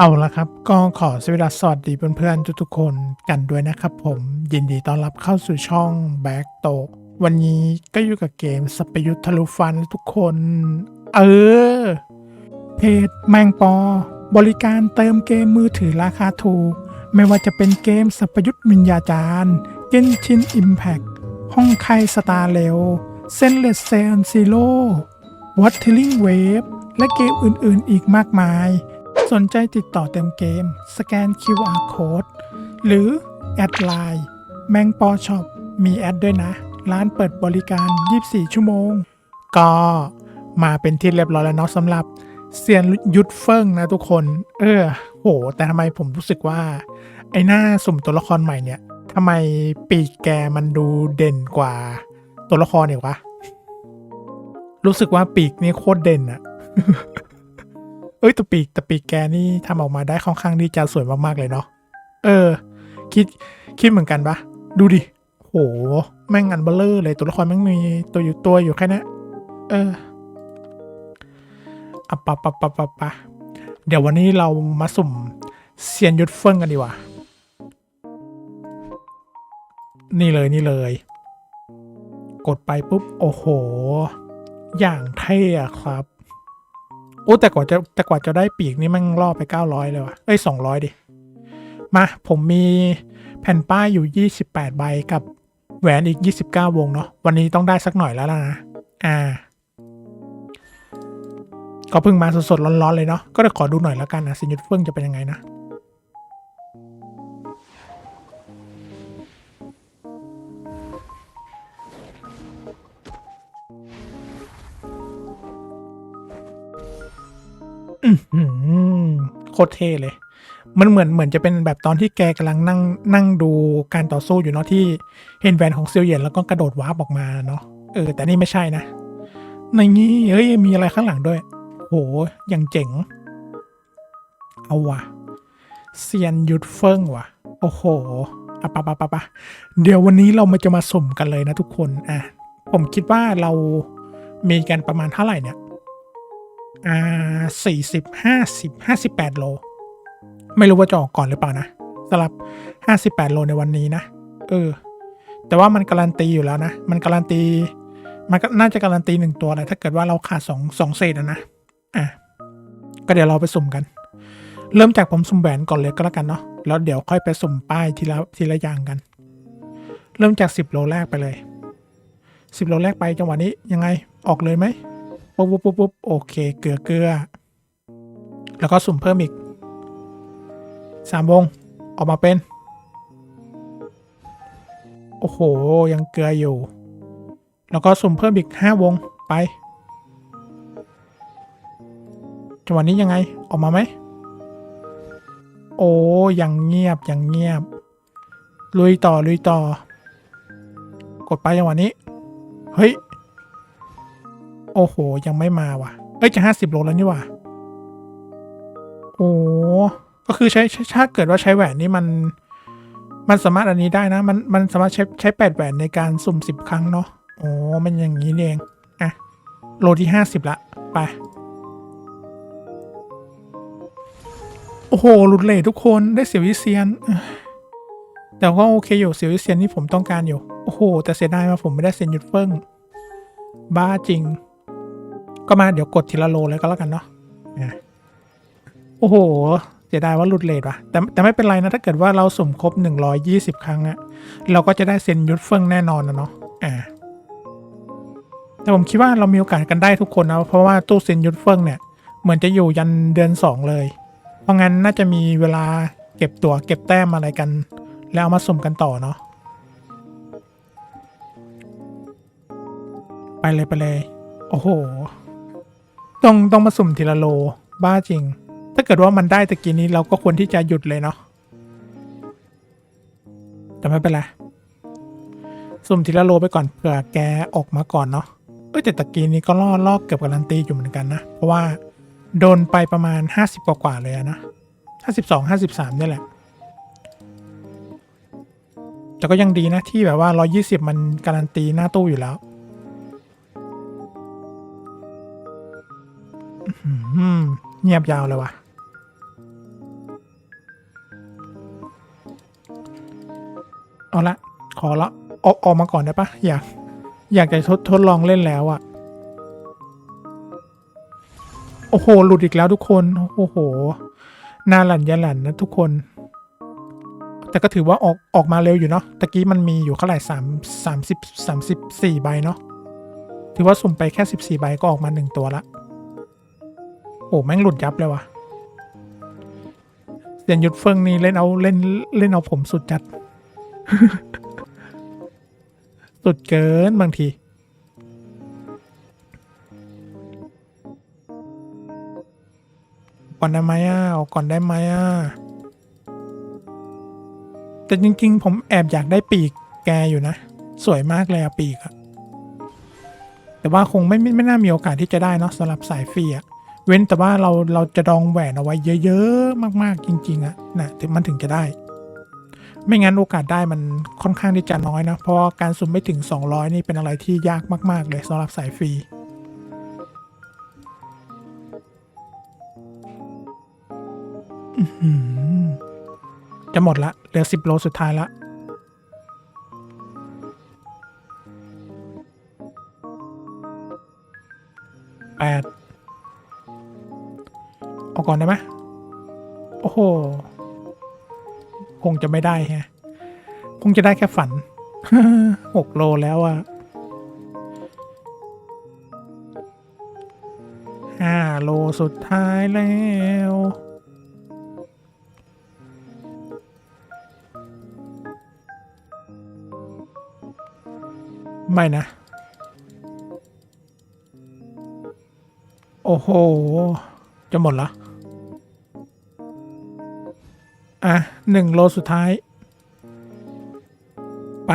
เอาละครับ ก็ขอสวัสดีเพื่อนๆทุกๆคนกันด้วยนะครับผม ยินดีต้อนรับเข้าสู่ช่องแบ็กโตวันนี้ก็อยู่กับเกมสปยุทธทะลุฟันทุกคน เออ เพจแมงปอ บริการเติมเกมมือถือราคาถูก ไม่ว่าจะเป็นเกมสัพยุทธวิญญาจารย์เกนชินอิมแพกห้องไคสตาร์เร็วเซนเลสเซนซีโร่วัตเทลิงเวฟและเกมอื่นๆอีกมากมาย สนใจติดต่อเต็มเกม สแกน QR Code หรือ แอดไลน์แมงปอช็อปมีแอดด้วยนะ ร้านเปิดบริการ 24 ชั่วโมง ก็มาเป็นที่เรียบร้อยแล้วเนาะสำหรับเซียนยุทธเฟิงนะทุกคน เออโห แต่ทำไมผมรู้สึกว่า ไอ้หน้าสุ่มตัวละครใหม่เนี่ยทำไมปีกแกมันดูเด่นกว่าตัวละครเนี่ยวะ รู้สึกว่าปีกนี่โคตรเด่นอะ เอ้ยต่ปีกต่ปีกแกนี่ทำออกมาได้ค่อนข้างที่จะสวยมากๆเลยเนาะเออ คิดคิดเหมือนกันปะดูดิโหแม่งอันเบลเลอร์เลยตัวละครแม่งมีตัวอยู่ตัวอยู่แค่นี้ยเอออปะปะปะปะปะเดี๋ยววันนี้เรามาสุ่มเซียนยุทธเฟิงกันดีกว่า นี่เลยนี่เลย กดไปปุ๊บ โอ้โห อย่างเท่ครับ โอ้แต่กว่าจะแต่กว่าจะได้ปีกนี่มันล่อไป 900 เลยว่ะเอ้ย 200 ดิ มา ผมมีแผ่นป้ายอยู่ 28 ใบกับแหวนอีก 29 วงเนาะวันนี้ต้องได้สักหน่อยแล้วล่ะนะ อ่า ก็เพิ่งมาสดๆร้อนๆเลยเนาะก็เลยขอดูหน่อยแล้วกันนะสินยุทธเฟื่องจะเป็นยังไงนะ โคตรเท่เลย มันเหมือนเหมือนจะเป็นแบบตอนที่แกกำลังนั่งนั่งดูการต่อสู้อยู่เนาะที่เห็นแหวนของเซียวเหยียนแล้วก็กระโดดวาร์ปออกมาเนาะเออ แต่นี่ไม่ใช่นะ ในนี้เฮ้ยมีอะไรข้างหลังด้วย โหอย่างเจ๋ง เอาวะเซียนยุดเฟิงวะโอ้โหอะปะปะปะปะเดี๋ยววันนี้เรามาจะมาสุ่มกันเลยนะทุกคน อะ ผมคิดว่าเรามีกันประมาณเท่าไหร่เนี่ย อ่าสี่สิบห้าสิบห้าสิบแปดโล ไม่รู้ว่าจะออกก่อนหรือเปล่านะสำหรับห้าสิบแปดโลในวันนี้นะ เออ แต่ว่ามันการันตีอยู่แล้วนะ มันการันตี มันก็น่าจะการันตีหนึ่งตัวแหละถ้าเกิดว่าเราขาดสองสองเศษอะนะ อะ ก็เดี๋ยวเราไปสุ่มกัน เริ่มจากผมสุ่มแหวนก่อนเลยก็แล้วกันเนาะ แล้วเดี๋ยวค่อยไปสุ่มป้ายทีละทีละอย่างกัน เริ่มจากสิบโลแรกไปเลยสิบโลแรกไปจังหวะนี้ยังไงออกเลยไหม ปุ๊บปุ๊บปุ๊บปุ๊บโอเค เกลือเกลือ แล้วก็สุ่มเพิ่มอีกสามวง ออกมาเป็น โอ้โห ยังเกลืออยู่ แล้วก็สุ่มเพิ่มอีกห้าวงไป จังหวะนี้ยังไง ออกมาไหม โอ้ยังเงียบ ยังเงียบ ลุยต่อ ลุยต่อ กดไปจังหวะนี้ เฮ้ย โอ้โห ยังไม่มาว่ะ เอ้ยจะห้าสิบโลแล้วนี่ว่ะ โอ้ก็คือใช้ถ้าเกิดว่าใช้แหวนนี่มัน มันสามารถอันนี้ได้นะ มันมันสามารถใช้ใช้แปดแหวนในการสุ่มสิบครั้งเนาะโอ้มันอย่างนี้เองอะโลที่ห้าสิบละ ไป โอ้โห หลุดเลยทุกคนได้เสียววิเซียน แต่ก็โอเคอยู่เสียววิเซียนนี่ผมต้องการอยู่ โอ้โห แต่เสียดายมาผมไม่ได้เซียนหยุดเฟิ่งบ้าจริง ก็มาเดี๋ยวกดทีละโลเลยก็แล้วกันเนาะอะโอ้โหเสียดายว่าหลุดเลทว่ะแต่แต่ไม่เป็นไรนะถ้าเกิดว่าเราสุ่มครบ 120 ครั้งอะเราก็จะได้เซ็นยุทธเฟิงแน่นอนนะเนาะอ่าแต่ผมคิดว่าเรามีโอกาสกันได้ทุกคนนะเพราะว่าตู้เซ็นยุทธเฟิงเนี่ยเหมือนจะอยู่ยันเดือน 2 เลย เพราะงั้นน่าจะมีเวลาเก็บตัวเก็บแต้มอะไรกัน แล้วเอามาสุ่มกันต่อเนาะไปเลยไปเลย โอ้โห ต้องต้องมาสุ่มทีละโล บ้าจริง ถ้าเกิดว่ามันได้ตะกี้นี้เราก็ควรที่จะหยุดเลยเนาะแต่ไม่เป็นไรสุ่มทีละโลไปก่อนเผื่อแกออกมาก่อนเนาะเอ้ยแต่ตะกี้นี้ก็ล่อลอกเกือบการันตีอยู่เหมือนกันนะ เพราะว่าโดนไปประมาณ 50 กว่ากว่าๆเลยอะนะ52 53นี่แหละ แต่ก็ยังดีนะที่แบบว่า 120 มันการันตีหน้าตู้อยู่แล้ว เงียบยาวเลยว่ะ เอาละ ขอละออกออกมาก่อนได้ปะอยาก อยากจะทดทดลองเล่นแล้วอะโอ้โห หลุดอีกแล้วทุกคน โอ้โห นาหลันยันหลันนะทุกคน แต่ก็ถือว่าออกออกมาเร็วอยู่เนาะ ตะกี้มันมีอยู่เท่าไหร่สามสามสิบสามสิบสี่ใบเนาะ ถือว่าสุ่มไปแค่สิบสี่ใบก็ออกมาหนึ่งตัวละ โอ้แม่งหลุดยับเลยวะเสียนหยุดเฟิงนี่เล่นเอาเล่นเล่นเอาผมสุดจัด สุดเกินบางที ก่อนได้ไหมอะออกก่อนได้ไหมอะแต่จริง ๆ ผมแอบอยากได้ปีกแกอยู่นะ สวยมากเลยอะปีกอะแต่ว่าคงไม่ไม่ไม่น่ามีโอกาสที่จะได้เนาะสำหรับสายฟรีอะ เว้นแต่ว่าเราเราจะดองแหวนเอาไว้เยอะๆ มากๆ จริง ๆอะนะถึงมันถึงจะได้ ไม่งั้นโอกาสได้มันค่อนข้างที่จะน้อยนะ เพราะการสุ่มไม่ถึง 200 นี่เป็นอะไรที่ยากมาก ๆ เลยสำหรับสายฟรีจะหมดละเหลือ10โลสุดท้ายละ ก่อนได้ไหมโอ้โห คงจะไม่ได้ฮะ คงจะได้แค่ฝันหกโลแล้วอะห้าโลสุดท้ายแล้วไม่นะ โอ้โห จะหมดละ อะหนึ่งโลสุดท้าย ไป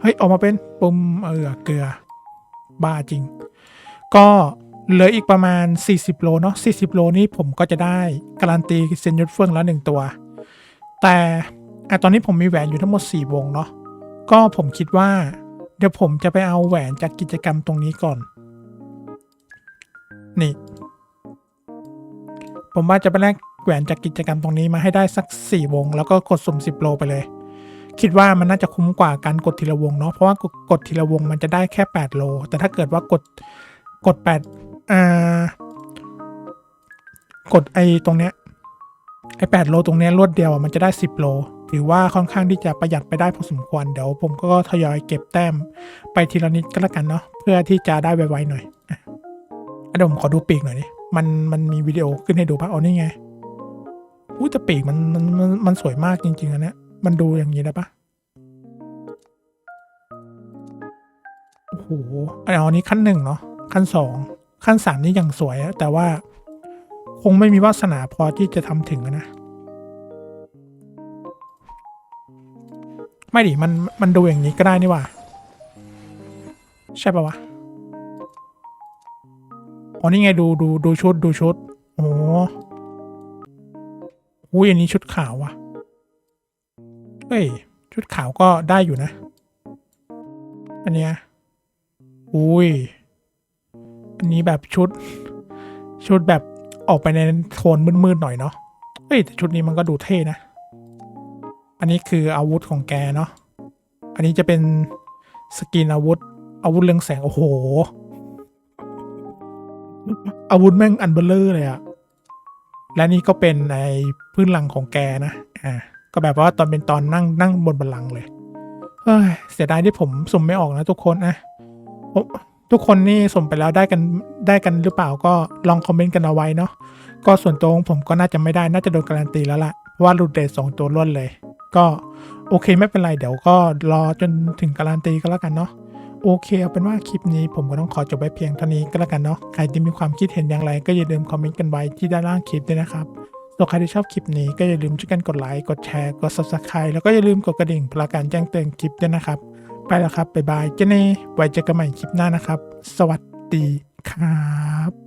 เฮ้ย ออกมาเป็นปุ่มเออเกลือ บ้าจริง ก็เหลืออีกประมาณ 40 โลเนาะ40 โลนี้ผมก็จะได้การันตีเซนยุทเฟื่องแล้วหนึ่งตัว แต่อะตอนนี้ผมมีแหวนอยู่ทั้งหมด 4 วงเนาะก็ผมคิดว่า เดี๋ยวผมจะไปเอาแหวนจากกิจกรรมตรงนี้ก่อน นี่ ผมว่าจะไปแลก แหวนจากกิจกรรมตรงนี้มาให้ได้สัก 4 วง แล้วก็กดสุ่ม 10 โลไปเลย คิดว่ามันน่าจะคุ้มกว่าการกดทีละวงเนาะเพราะว่ากดทีละวงมันจะได้แค่ 8 โล แต่ถ้าเกิดว่ากดกด8อ่ากดไอตรงเนี้ยไอ8โลตรงเนี้ยรวดเดียวมันจะได้ 10 โลถือว่าค่อนข้างที่จะประหยัดไปได้พอสมควร เดี๋ยวผมก็ทยอยเก็บแต้มไปทีละนิดก็แล้วกันเนาะเพื่อที่จะได้ไวๆหน่อยอะเดี๋ยวผมขอดูปีกหน่อยดิมันมันมีวิดีโอขึ้นให้ดูปะเอานี่ไง อุ้ยแต่ปีกมันมันมันมันสวยมากจริงๆอันเนี้ยมันดูอย่างนี้ได้ปะโอ้โหอันนี้ขั้นหนึ่งเนาะขั้นสองขั้นสามนี่ยังสวยอะแต่ว่าคงไม่มีวาสนาพอที่จะทำถึงนะ ไม่ดิมันมันดูอย่างนี้ก็ได้นี่หว่า ใช่ปะวะอ๋อนี่ไงดูดูดูชุดดูชุดโอ้ อุ้ยอันนี้ชุดขาวว่ะ เฮ้ย ชุดขาวก็ได้อยู่นะ อันเนี้ย อุ้ย อันนี้แบบชุด ชุดแบบออกไปในโทนมืดๆหน่อยเนาะ เฮ้ยแต่ชุดนี้มันก็ดูเท่นะ อันนี้คืออาวุธของแกเนาะ อันนี้จะเป็นสกินอาวุธ อาวุธเรืองแสง โอ้โห อาวุธแม่งอันเบลเลอร์เลยอะ และนี่ก็เป็นในพื้นหลังของแกนะอ่าก็แบบว่าตอนเป็นตอนนั่งนั่งบนบัลลังก์เลยเฮ้ยเสียดายที่ผมสุ่มไม่ออกนะทุกคนนะทุกคนนี่สุ่มไปแล้วได้กันได้กันหรือเปล่าก็ลองคอมเมนต์กันเอาไว้เนาะก็ส่วนตัวของผมก็น่าจะไม่ได้น่าจะโดนการันตีแล้วละเพราะว่ารูดเดทสองตัวล้วนเลย ก็โอเคไม่เป็นไรเดี๋ยวก็รอจนถึงการันตีก็แล้วกันเนาะ โอเคเอาเป็นว่าคลิปนี้ผมก็ต้องขอจบไว้เพียงเท่านี้ก็แล้วกันเนาะใครที่มีความคิดเห็นอย่างไรก็อย่าลืมคอมเมนต์กันไว้ที่ด้านล่างคลิปด้วยนะครับส่วนใครที่ชอบคลิปนี้ก็อย่าลืมช่วยกันกดไลค์ กดแชร์ กด subscribe แล้วก็อย่าลืมกดกระดิ่งเพื่อการแจ้งเตือนคลิปด้วยนะครับ ไปแล้วครับ บ๊ายบาย เจเน่ไว้เจอกันใหม่คลิปหน้านะครับ สวัสดีครับ